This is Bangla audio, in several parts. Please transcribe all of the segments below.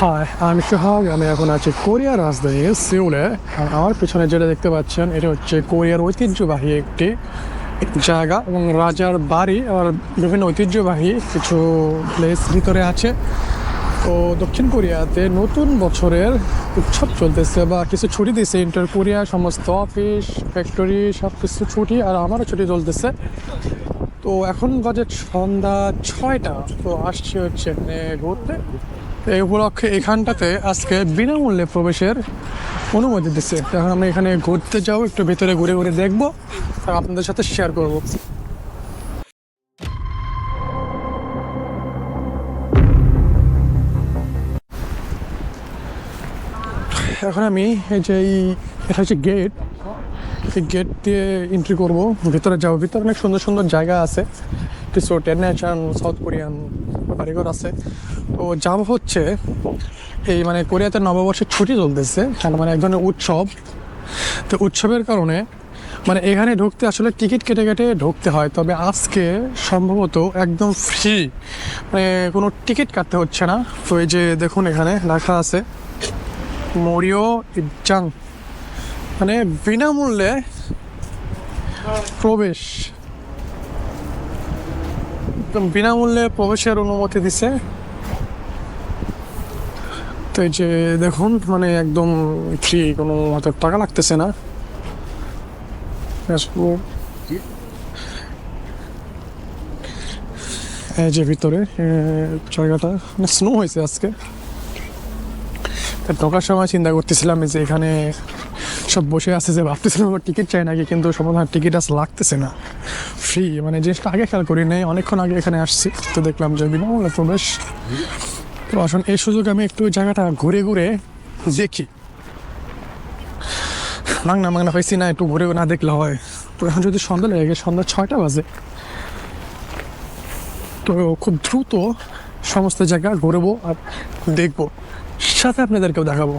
হাই আমি সোহাগ আমি এখন আছি কোরিয়ার রাজধানী সিউলে। আর আমার পিছনে যেটা দেখতে পাচ্ছেন, এটা হচ্ছে কোরিয়ার ঐতিহ্যবাহী একটি জায়গা এবং রাজার বাড়ি আর বিভিন্ন ঐতিহ্যবাহী কিছু প্লেস ভিতরে আছে। তো দক্ষিণ কোরিয়াতে নতুন বছরের উৎসব চলতেছে বা কিছু ছুটি দিয়েছে ইন্টার কোরিয়া সমস্ত অফিস ফ্যাক্টরি সব কিছু ছুটি আর আমারও ছুটি চলতেছে। তো এখন বাজে সন্ধ্যা ছয়টা, তো আসছি হচ্ছে ঘুরতে এই উপলক্ষে এখানটাতে আজকে বিনামূল্যে প্রবেশের অনুমতি দিচ্ছে। এখন আমরা এখানে ঘুরতে যাব, একটু ভেতরে ঘুরে ঘুরে দেখব, আর আপনাদের সাথে শেয়ার করব। এখন আমি এই যে এই এটা হচ্ছে গেট এই গেট দিয়ে এন্ট্রি করব, ভিতরে যাব। ভিতরে অনেক সুন্দর সুন্দর জায়গা আছে। কিছু টেনেশন সাউথ কোরিয়ান বাড়িঘর আছে। তো যাব হচ্ছে, এই মানে কোরিয়াতে নববর্ষের ছুটি চলতেছে মানে এক ধরনের উৎসব। তো উৎসবের কারণে মানে এখানে ঢুকতে আসলে টিকিট কেটে কেটে ঢুকতে হয়, তবে আজকে সম্ভবত একদম ফ্রি মানে কোনো টিকিট কাটতে হচ্ছে না। তো এই যে দেখুন এখানে লেখা আছে, মরিও ইজাং মানে বিনামূল্যে প্রবেশ। বিনামূল্যে প্রবেশের অনুমতি দিছে। তো এই যে দেখুন মানে একদম ফ্রি কোনো হাতে টাকা লাগতেছে না। এই যে ভিতরে জায়গাটা স্নো হয়েছে আজকে। ঢোকার সময় চিন্তা করতেছিলাম যে এখানে সব বসে আছে যে ভাবতেছিলাম টিকিট চাই নাকি কিন্তু সমাধান টিকিট আস লাগতেছে না। ফ্রি মানে জিনিসটা আগে খেয়াল করি নাই অনেকক্ষণ আগে এখানে আসছি। তো দেখলাম যে বিনামূল্যে প্রবেশ। তো আসুন এই সুযোগে আমি একটু জায়গাটা ঘুরে ঘুরে দেখি। মাংনা মাংনা পাইছি না একটু ঘুরে না দেখলে হয়। তো এখন যদি সন্ধ্যা লেগে গেছে, সন্ধ্যা ছয়টা বাজে। তো খুব দ্রুত সমস্ত জায়গা ঘুরবো আর দেখব। সাথে আপনাদেরকেও দেখাবো।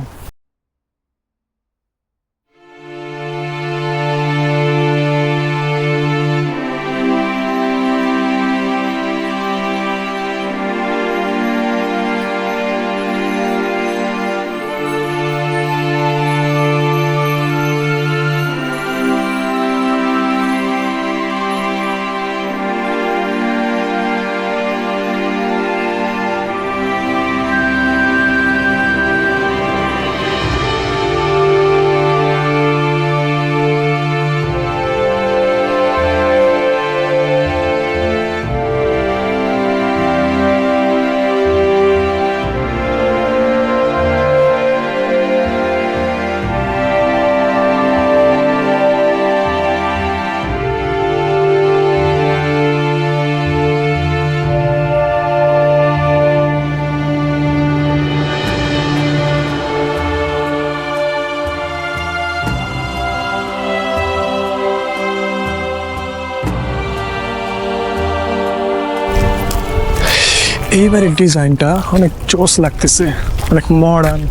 এইবারের ডিজাইনটা অনেক জোস লাগতেছে, অনেক মডার্ন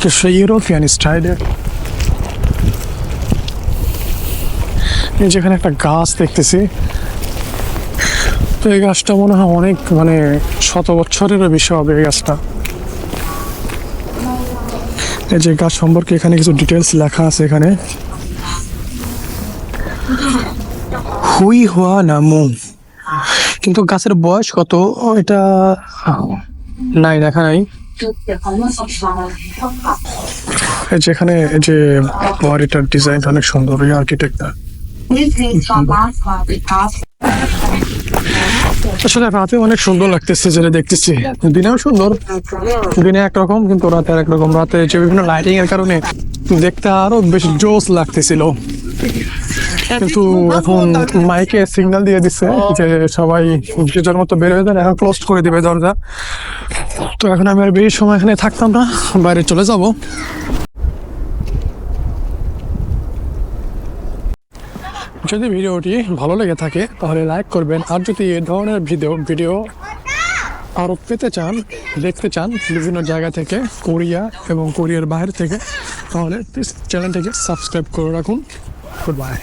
কিছু ইউরোপিয়ান স্টাইলের যেখানে একটা গাছ দেখতেছি, তো এই গাছটা মনে হয় অনেক মানে শত বছরেরও বেশি হবে এই গাছটা। এই যে গাছ সম্পর্কে এখানে কিছু ডিটেলস লেখা আছে এখানে। হুই হুয়া নামু কিন্তু গাছের বয়স কত? এটা নাই, দেখা নাই। এই যে এই যে বাড়িটার ডিজাইন অনেক সুন্দর, এই আর্কিটেক্টটা আসলে রাতে অনেক সুন্দর লাগতেছে, যেটা দেখতেছি। দিনেও সুন্দর, দিনে একরকম, কিন্তু রাতে একরকম রাতে যে বিভিন্ন লাইটিং এর কারণে দেখতে আরও বেশি জোস লাগতেছিল। কিন্তু এখন মাইকে সিগন্যাল দিয়ে দিচ্ছে যে সবাই যে যার মতো বের হয়ে যান এখন ক্লোজ করে দিবে দরজা। তো এখন আমি আর বেশি সময় এখানে থাকতাম না বাইরে চলে যাব। যদি ভিডিওটি ভালো লেগে থাকে তাহলে লাইক করবেন আর যদি এ ধরনের ভিডিও ভিডিও আরও পেতে চান দেখতে চান বিভিন্ন জায়গা থেকে কোরিয়া এবং কোরিয়ার বাইরে থেকে তাহলে প্লিজ চ্যানেলটিকে সাবস্ক্রাইব করে রাখুন। Good bye